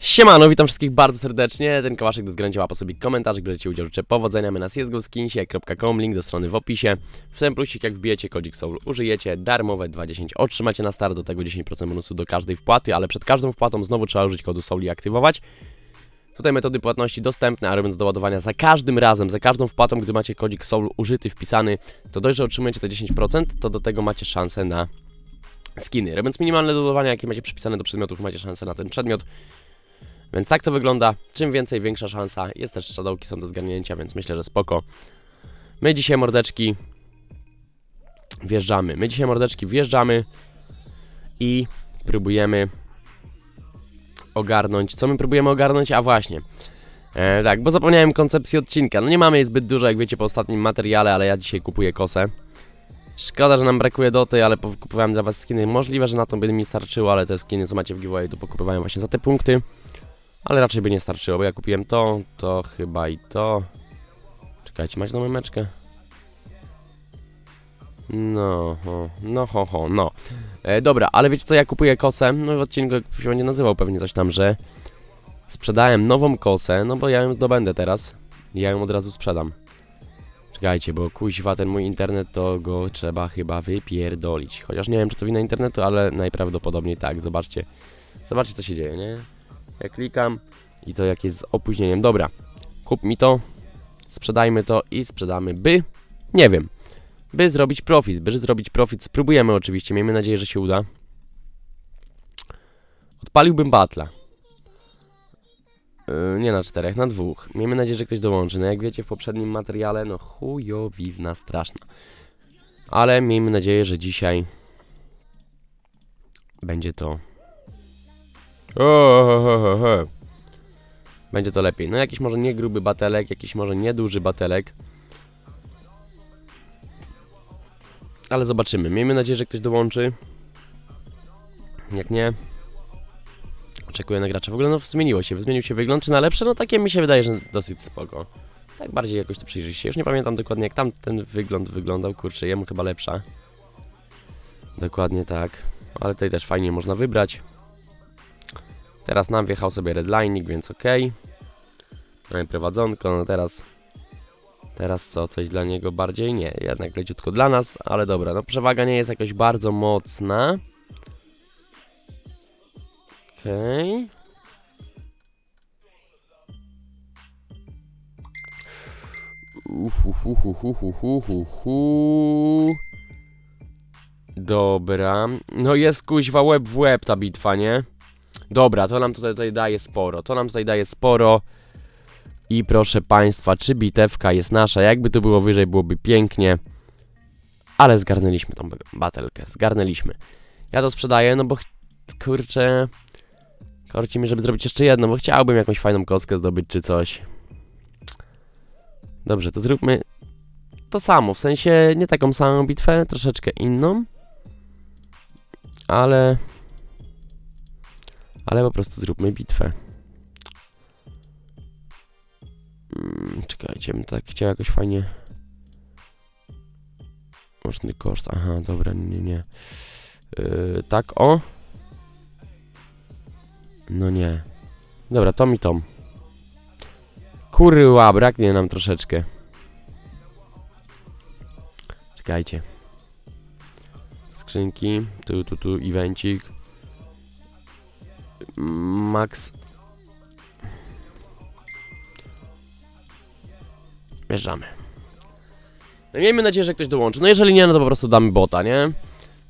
Siemano, witam wszystkich bardzo serdecznie. Ten kałaszek do zgrania łapa sobie komentarz, bierzecie udział, życzę powodzenia. My na csgoskinsie.com, link do strony w opisie. W ten plusik, jak wbijecie kodzik Soul, użyjecie darmowe 2.10. Otrzymacie na start do tego 10% bonusu do każdej wpłaty, ale przed każdą wpłatą znowu trzeba użyć kodu Soul i aktywować. Tutaj metody płatności dostępne, a robiąc doładowania za każdym razem, za każdą wpłatą, gdy macie kodzik Soul użyty, wpisany, to dość, że otrzymujecie te 10%, to do tego macie szansę na skiny. Robiąc minimalne doładowania, jakie macie przypisane do przedmiotów, macie szansę na ten przedmiot. Więc tak to wygląda. Czym więcej, większa szansa. Jest też shadołki, są do zgarnięcia, więc myślę, że spoko. My dzisiaj mordeczki wjeżdżamy. My dzisiaj mordeczki wjeżdżamy i próbujemy ogarnąć. Co my próbujemy ogarnąć? A właśnie. E, tak, bo zapomniałem koncepcji odcinka. No nie mamy jej zbyt dużo, jak wiecie, po ostatnim materiale, ale ja dzisiaj kupuję kosę. Szkoda, że nam brakuje doty, ale kupowałem dla was skiny. Możliwe, że na to by mi starczyło, ale te skiny, co macie w giveaway, to pokupowałem właśnie za te punkty. Ale raczej by nie starczyło, bo ja kupiłem to, to chyba i to. Czekajcie, macie nową meczkę? No, ho, no, ho, ho, no. E, dobra, ale wiecie co, ja kupuję kosę, no w odcinku się będzie nazywał pewnie coś tam, że sprzedałem nową kosę, no bo ja ją zdobędę teraz. Ja ją od razu sprzedam. Czekajcie, bo kuźwa ten mój internet to go trzeba chyba wypierdolić. Chociaż nie wiem, czy to wina internetu, ale najprawdopodobniej tak. Zobaczcie. Zobaczcie, co się dzieje, nie? Ja klikam i to jak jest z opóźnieniem. Dobra, kup mi to, sprzedajmy to i sprzedamy, by, nie wiem, by zrobić profit, by zrobić profit. Spróbujemy oczywiście, miejmy nadzieję, że się uda. Odpaliłbym batla. Yy, nie na czterech, na dwóch. Miejmy nadzieję, że ktoś dołączy. No jak wiecie w poprzednim materiale, no chujowizna straszna. Ale miejmy nadzieję, że dzisiaj będzie to o, he, he, he. Będzie to lepiej. No jakiś może nie gruby batelek, jakiś może nieduży batelek. Ale zobaczymy. Miejmy nadzieję, że ktoś dołączy. Jak nie, oczekuję na gracza. W ogóle no zmieniło się, zmienił się wygląd. Czy na lepsze? No takie mi się wydaje, że dosyć spoko. Tak bardziej jakoś to przyjrzyj się. Już nie pamiętam dokładnie jak tam ten wygląd wyglądał. Kurczę, jemu chyba lepsza. Dokładnie tak. Ale tutaj też fajnie można wybrać. Teraz nam wjechał sobie redlining, więc ok. Mamy prowadzonko, no teraz... Teraz co? Coś dla niego bardziej? Nie, jednak leciutko dla nas, ale dobra, no przewaga nie jest jakoś bardzo mocna. Okej. Uhuhuhuhuhuhuhu. Dobra. No jest kuźwa łeb w łeb ta bitwa, nie? Dobra, to nam tutaj, tutaj daje sporo. To nam tutaj daje sporo. I proszę Państwa, czy bitewka jest nasza? Jakby to było wyżej, byłoby pięknie. Ale zgarnęliśmy tą batelkę. Zgarnęliśmy. Ja to sprzedaję, no bo kurczę. Korci mi, żeby zrobić jeszcze jedno, bo chciałbym jakąś fajną kostkę zdobyć czy coś. Dobrze, to zróbmy to samo. W sensie nie taką samą bitwę, troszeczkę inną. Ale ale po prostu zróbmy bitwę. Hmm, czekajcie, bym tak chciał jakoś fajnie. Łączny koszt, aha, dobra, nie, nie. Yy, tak, o. No nie. Dobra, tom i tom. Kurwa, braknie nam troszeczkę. Czekajcie. Skrzynki, tu, tu, tu, evencik. Max. Bierzemy. No miejmy nadzieję, że ktoś dołączy. No jeżeli nie, no to po prostu damy bota, nie?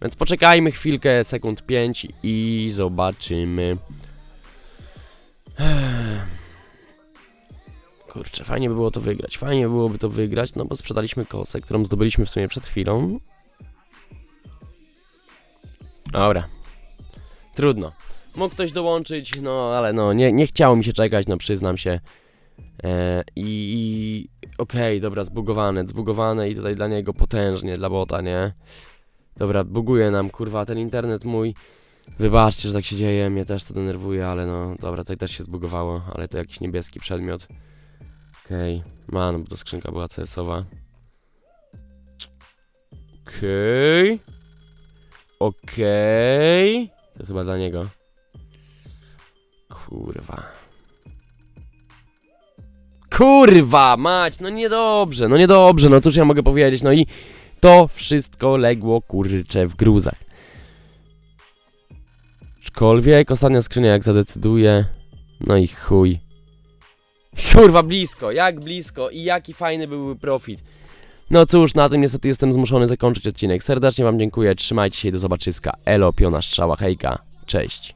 Więc poczekajmy chwilkę, sekund 5 i zobaczymy. Kurczę, fajnie by było to wygrać. Fajnie byłoby to wygrać, no bo sprzedaliśmy kosę, którą zdobyliśmy w sumie przed chwilą. Dobra. Trudno. Mógł ktoś dołączyć, no ale no, nie, nie chciało mi się czekać, no przyznam się. E, I, i okej, dobra, zbugowane, zbugowane i tutaj dla niego potężnie, dla bota, nie? Dobra, buguje nam, kurwa, ten internet mój. Wybaczcie, że tak się dzieje, mnie też to denerwuje, ale no, dobra, tutaj też się zbugowało, ale to jakiś niebieski przedmiot. Okej, man, bo to skrzynka była CS-owa. Okej. Okej. To chyba dla niego. Kurwa. Kurwa, mać, no niedobrze, no niedobrze, no cóż ja mogę powiedzieć, no i to wszystko legło kurcze w gruzach. Aczkolwiek ostatnia skrzynia jak zadecyduje, no i chuj. Kurwa, blisko, jak blisko i jaki fajny byłby profit. No cóż, na tym niestety jestem zmuszony zakończyć odcinek. Serdecznie Wam dziękuję, trzymajcie się i do zobaczyska. Elo, piona strzała, hejka, cześć.